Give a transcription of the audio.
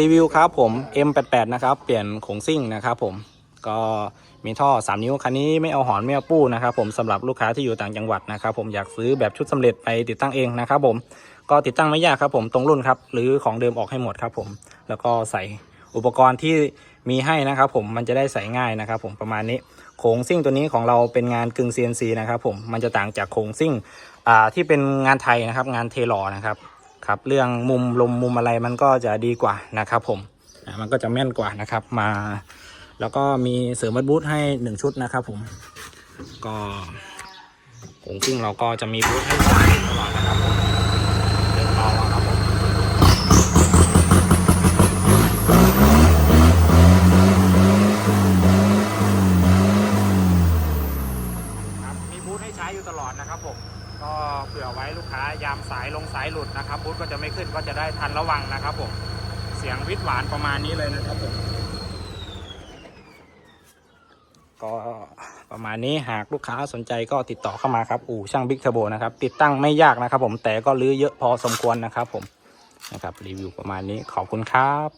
รีวิวครับผม M88 นะครับ เปลี่ยนโขงซิ่งนะครับผม ก็มีท่อ 3 นิ้ว คันนี้ไม่เอาหอนไม่เอาปู้นะครับผมสำหรับลูกค้าที่อยู่ต่างจังหวัดนะครับผมอยากซื้อแบบชุดสำเร็จไปติดตั้งเองนะครับผม ก็ติดตั้งไม่ยากครับผมตรงรุ่นครับ หรือของเดิมออกให้หมดครับผม แล้วก็ใส่อุปกรณ์ที่มีให้นะครับผมมันจะได้ใส่ง่ายนะครับผมประมาณนี้โขงซิ่งตัวนี้ของเราเป็นงานกึ่ง CNC นะครับผมมันจะต่างจากโขงซิ่งที่เป็นงานไทยนะครับงานเทลอนะครับ ครับเรื่องมุมลมมุมอะไรมันก็จะดีกว่านะครับผมมันก็จะแม่นกว่านะครับมา แล้วก็มีเสริมบัตบูทให้ 1 ชุดนะครับผมก็โขงซิ่งเราก็จะมีบูทให้ตลอดนะครับผมเล่นเบาครับผมครับมีบูธให้ใช้อยู่ตลอดนะครับผม ก็เผื่อไว้ลูกค้ายามสายลงสายหลุดนะครับบูธก็จะไม่ขึ้นก็จะได้ทันระวังนะครับผมเสียงวิทย์หวานประมาณนี้เลยนะครับผมก็ประมาณนี้หากลูกค้าสนใจก็ติดต่อเข้ามาครับอู่ช่างบิ๊กเทอร์โบนะครับติดตั้งไม่ยากนะครับผมแต่ก็รื้อเยอะพอสมควรนะครับผมนะครับรีวิวประมาณนี้ขอบคุณครับ